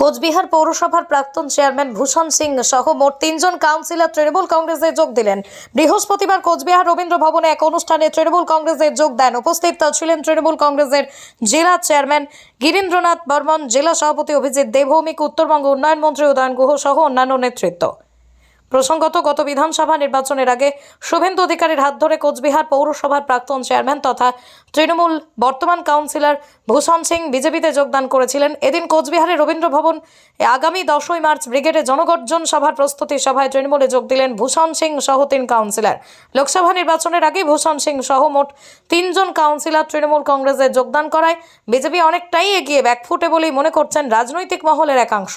কোচবিহার পৌরসভার প্রাক্তন চেয়ারম্যান ভূষণ সিং সহ মোট তিনজন কাউন্সিলর তৃণমূল কংগ্রেসে যোগ দিলেন। বৃহস্পতিবার কোচবিহার রবীন্দ্র ভবনে এক অনুষ্ঠানে তৃণমূল কংগ্রেসে যোগ দেন উপস্থিত ছিলেন তৃণমূল কংগ্রেসের জেলা চেয়ারম্যান গিরীন্দ্রনাথ বর্মন, জেলা সভাপতি অভিজিৎ দেবভৌমিক, উত্তরবঙ্গ উন্নয়ন মন্ত্রী উদয়ন গুহ সহ অন্যান্য নেতৃত্ব। প্রসঙ্গত, গত বিধানসভা নির্বাচনের আগে শুভেন্দু অধিকারীর হাত ধরে কোচবিহার পৌরসভার প্রাক্তন চেয়ারম্যান তথা তৃণমূল বর্তমান কাউন্সিলর ভূষণ সিং বিজেপিতে যোগদান করেছিলেন। এদিন কোচবিহারের রবীন্দ্র ভবন আগামী দশই মার্চ ব্রিগেডে জনগর্জন সভার প্রস্তুতি সভায় তৃণমূলে যোগ দিলেন ভূষণ সিং সহ তিন কাউন্সিলর। লোকসভা নির্বাচনের আগে ভূষণ সিং সহ মোট তিনজন কাউন্সিলর তৃণমূল কংগ্রেসে যোগদান করায় বিজেপি অনেকটাই এগিয়ে ব্যাকফুটে বলেই মনে করছেন রাজনৈতিক মহলের একাংশ।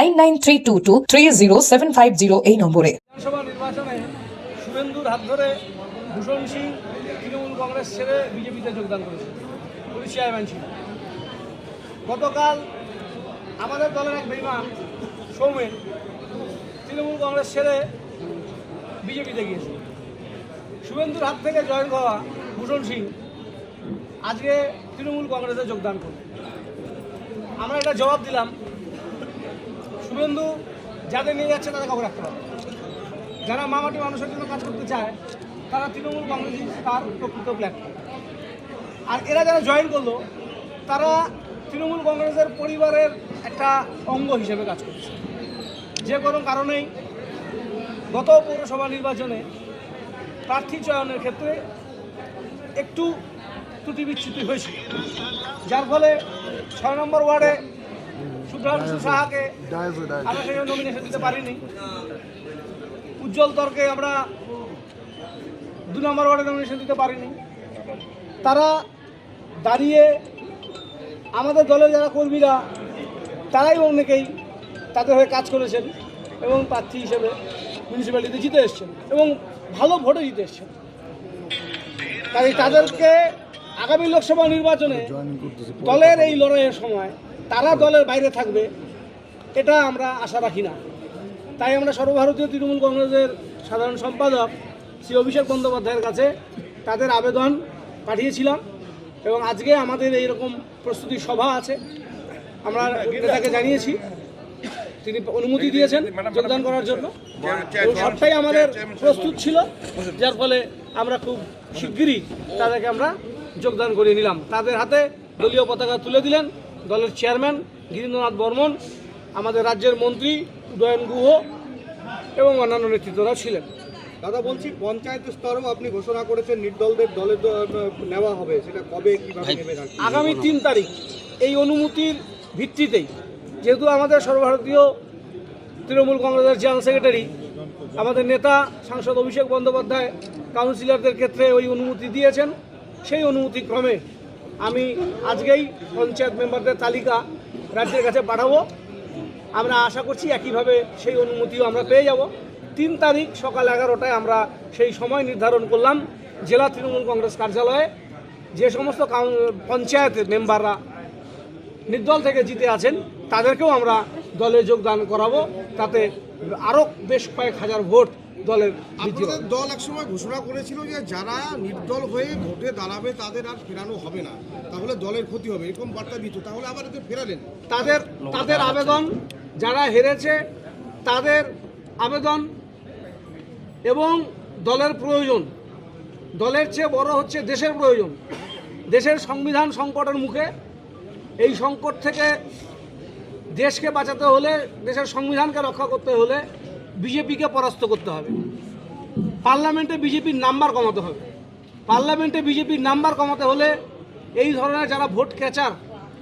nine nine three two two three zero seven five zero এই নম্বরে। নির্বাচনে শুভেন্দুর হাত ধরে ভূষণ সিং তৃণমূল কংগ্রেস বিজেপিতে যোগদান করেছে চেয়ারম্যান গতকাল আমাদের দলের এক বেইমান, সৌমেন, তৃণমূল কংগ্রেস ছেড়ে বিজেপিতে গিয়েছে শুভেন্দুর হাত থেকে জয়েন হওয়া ভূষণ সিং আজকে তৃণমূল কংগ্রেসে যোগদান করবে আমরা এটা জবাব দিলাম। শুভেন্দু যাদের নিয়ে যাচ্ছে তাদের খবর রাখতে হবে যারা মামাটি মানুষের জন্য কাজ করতে চায়, তারা তৃণমূল কংগ্রেস তার প্রকৃত প্ল্যাটফর্ম আর এরা যারা জয়েন করল, তারা তৃণমূল কংগ্রেসের পরিবারের একটা অঙ্গ হিসেবে কাজ করছে। যে কোনো কারণেই গত পৌরসভা নির্বাচনে প্রার্থী চয়নের ক্ষেত্রে একটু ত্রুটি বিচ্ছুতি হয়েছিল যার ফলে ছয় নম্বর ওয়ার্ডে সাহাকে আমরা সেই নমিনেশন দিতে পারিনি। উজ্জ্বল তর্কে আমরা দু নম্বর ওয়ার্ডে নমিনেশন দিতে পারিনি। তারা দাঁড়িয়ে আমাদের দলের যারা কর্মীরা তারাই অনেকেই তাদের হয়ে কাজ করেছেন এবং প্রার্থী হিসেবে মিউনিসিপ্যালিটিতে জিতে এসছেন এবং ভালো ভোটে জিতে এসছেন। তাই তাদেরকে আগামী লোকসভা নির্বাচনে দলের এই লড়াইয়ের সময় তারা দলের বাইরে থাকবে, এটা আমরা আশা রাখি না। তাই আমরা সর্বভারতীয় তৃণমূল কংগ্রেসের সাধারণ সম্পাদক শ্রী অভিষেক বন্দ্যোপাধ্যায়ের কাছে তাদের আবেদন পাঠিয়েছিলাম এবং আজকে আমাদের এইরকম প্রস্তুতি সভা আছে। আমরা নেতাকে জানিয়েছি, তিনি অনুমতি দিয়েছেন যোগদান করার জন্য। সবটাই আমাদের প্রস্তুত ছিল, যার ফলে আমরা খুব শিগগিরই তাদেরকে আমরা যোগদান করিয়ে নিলাম। তাদের হাতে দলীয় পতাকা তুলে দিলেন। দলের চেয়ারম্যান গিরীন্দ্রনাথ বর্মন আমাদের রাজ্যের মন্ত্রী উদয়ন গুহ এবং অন্যান্য নেতৃত্বরা ছিলেন। দাদা বলছি পঞ্চায়েত স্তরেও আপনি ঘোষণা করেছেন নির্দলদের দলে নেওয়া হবে সেটা কবে কীভাবে নেবে আগামী তিন তারিখ এই অনুমতির ভিত্তিতেই যেহেতু আমাদের সর্বভারতীয় তৃণমূল কংগ্রেসের জেনারেল সেক্রেটারি আমাদের নেতা সাংসদ অভিষেক বন্দ্যোপাধ্যায় কাউন্সিলরদের ক্ষেত্রে ওই অনুমতি দিয়েছেন সেই অনুমতি ক্রমে আমি আজকেই পঞ্চায়েত মেম্বারদের তালিকা রাজ্যের কাছে পাঠাবো। আমরা আশা করছি একইভাবে সেই অনুমতিও আমরা পেয়ে যাব। তিন তারিখ সকাল এগারোটায় আমরা সেই সময় নির্ধারণ করলাম জেলা তৃণমূল কংগ্রেস কার্যালয়ে। যে সমস্ত পঞ্চায়েতের মেম্বাররা নির্দল থেকে জিতে আছেন, তাদেরকেও আমরা দলে যোগদান করাবো। তাতে আরও বেশ কয়েক হাজার ভোট দলের। আপনাদের দল একসময় ঘোষণা করেছিল যে যারা নির্দল হয়ে ভোটে দাঁড়াবে তাদের আর ফেরানো হবে না। তাহলে দলের ক্ষতি হবে এরকম বার্তা দিত তাহলে আবার এদের ফেরালেন? তাদের তাদের আবেদন যারা হেরেছে তাদের আবেদন এবং দলের প্রয়োজন। দলের চেয়ে বড় হচ্ছে দেশের প্রয়োজন। দেশের সংবিধান সংকটের মুখে এই সংকট থেকে দেশকে বাঁচাতে হলে দেশের সংবিধানকে রক্ষা করতে হলে বিজেপিকে পরাস্ত করতে হবে। পার্লামেন্টে বিজেপির নাম্বার কমাতে হবে। পার্লামেন্টে বিজেপির নাম্বার কমাতে হলে এই ধরনের যারা ভোট ক্যাচার,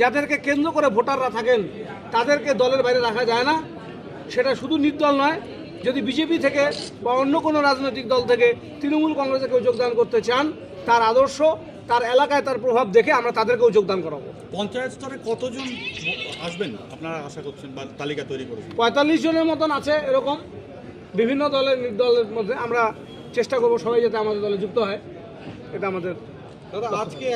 যাদেরকে কেন্দ্র করে ভোটাররা থাকেন, তাদেরকে দলের বাইরে রাখা যায় না। সেটা শুধু নির্দল নয়, যদি বিজেপি থেকে বা অন্য কোনো রাজনৈতিক দল থেকে তৃণমূল কংগ্রেসে কেউ যোগদান করতে চান, তার আদর্শ তার এলাকায় তার প্রভাব দেখে আমরা তাদেরকেও যোগদান করাবো। পঞ্চায়েত স্তরে কতজন আসবেন আপনারা আশা করছেন বা তালিকা তৈরি করবেন পঁয়তাল্লিশ জনের মতন আছে এরকম। বিভিন্ন দলের দলের মধ্যে আমরা চেষ্টা করব সবাই যাতে আমাদের দলে যুক্ত হয়। এটা আমাদের দাদা আজকে